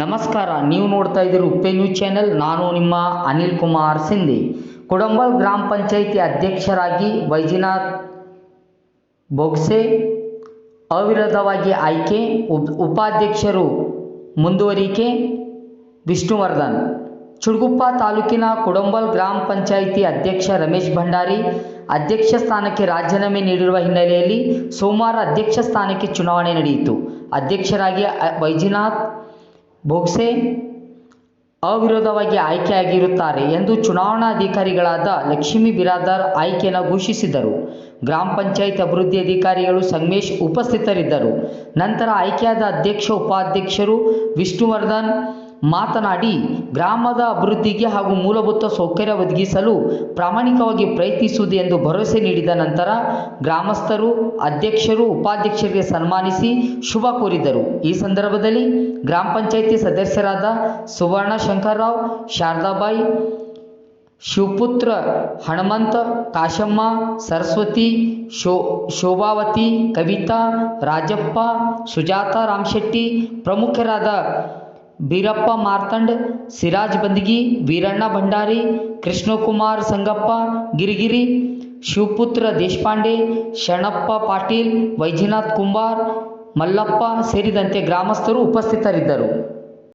ನಮಸ್ಕಾರ, ನೀವು ನೋಡ್ತಾ ಇದ್ದೀರಿ ಉಪ್ಪೆ ನ್ಯೂಸ್ ಚಾನೆಲ್. ನಾನು ನಿಮ್ಮ ಅನಿಲ್ ಕುಮಾರ್ ಸಿಂಧಿ. ಕುಡಂಬಲ್ ಗ್ರಾಮ ಪಂಚಾಯಿತಿ ಅಧ್ಯಕ್ಷರಾಗಿ ವೈಜಿನಾಥ್ ಬೊಗ್ಸೆ ಅವಿರೋಧವಾಗಿ ಆಯ್ಕೆ, ಉಪ್, ಉಪಾಧ್ಯಕ್ಷರು ಮುಂದುವರಿಕೆ, ವಿಷ್ಣುವರ್ಧನ್. ಚುಡುಗುಪ್ಪ ತಾಲೂಕಿನ ಕುಡಂಬಲ್ ಗ್ರಾಮ ಪಂಚಾಯಿತಿ ಅಧ್ಯಕ್ಷ ರಮೇಶ್ ಭಂಡಾರಿ ಅಧ್ಯಕ್ಷ ಸ್ಥಾನಕ್ಕೆ ರಾಜೀನಾಮೆ ನೀಡಿರುವ ಹಿನ್ನೆಲೆಯಲ್ಲಿ ಸೋಮವಾರ ಅಧ್ಯಕ್ಷ ಸ್ಥಾನಕ್ಕೆ ಚುನಾವಣೆ ನಡೆಯಿತು. ಅಧ್ಯಕ್ಷರಾಗಿ ವೈಜನಾಥ್ ಬೋಗ್ಸೆ ಅವಿರೋಧವಾಗಿ ಆಯ್ಕೆಯಾಗಿರುತ್ತಾರೆ ಎಂದು ಚುನಾವಣಾಧಿಕಾರಿಗಳಾದ ಲಕ್ಷ್ಮೀ ಬಿರಾದಾರ್ ಆಯ್ಕೆಯನ್ನು ಘೋಷಿಸಿದರು. ಗ್ರಾಮ ಪಂಚಾಯತ್ ಅಭಿವೃದ್ಧಿ ಅಧಿಕಾರಿಗಳು ಸಂಗಮೇಶ್ ಉಪಸ್ಥಿತರಿದ್ದರು. ನಂತರ ಆಯ್ಕೆಯಾದ ಅಧ್ಯಕ್ಷ, ಉಪಾಧ್ಯಕ್ಷರು ವಿಷ್ಣುವರ್ಧನ್ ಮಾತನಾಡಿ, ಗ್ರಾಮದ ಅಭಿವೃದ್ಧಿಗೆ ಹಾಗೂ ಮೂಲಭೂತ ಸೌಕರ್ಯ ಒದಗಿಸಲು ಪ್ರಾಮಾಣಿಕವಾಗಿ ಪ್ರಯತ್ನಿಸುವುದು ಎಂದು ಭರವಸೆ ನೀಡಿದ ನಂತರ ಗ್ರಾಮಸ್ಥರು, ಅಧ್ಯಕ್ಷರು, ಉಪಾಧ್ಯಕ್ಷರಿಗೆ ಸನ್ಮಾನಿಸಿ ಶುಭ ಕೋರಿದರು. ಈ ಸಂದರ್ಭದಲ್ಲಿ ಗ್ರಾಮ ಪಂಚಾಯಿತಿ ಸದಸ್ಯರಾದ ಸುವರ್ಣ ಶಂಕರ್ರಾವ್, ಶಾರದಾಬಾಯಿ, ಶಿವಪುತ್ರ ಹನುಮಂತ ಕಾಶಮ್ಮ, ಸರಸ್ವತಿ, ಶೋ, ಶೋಭಾವತಿ, ಕವಿತಾ, ರಾಜಪ್ಪ, ಸುಜಾತ ರಾಮಶೆಟ್ಟಿ ಪ್ರಮುಖರಾದ ಬೀರಪ್ಪ ಮಾರ್ತಂಡ್, ಸಿರಾಜ್ ಬಂದಗಿ, ವೀರಣ್ಣ ಭಂಡಾರಿ, ಕೃಷ್ಣಕುಮಾರ್ ಸಂಗಪ್ಪ, ಗಿರಿಗಿರಿ, ಶಿವಪುತ್ರ ದೇಶಪಾಂಡೆ, ಶರಣಪ್ಪ ಪಾಟೀಲ್, ವೈಜನಾಥ್ ಕುಂಬಾರ್, ಮಲ್ಲಪ್ಪ ಸೇರಿದಂತೆ ಗ್ರಾಮಸ್ಥರು ಉಪಸ್ಥಿತರಿದ್ದರು.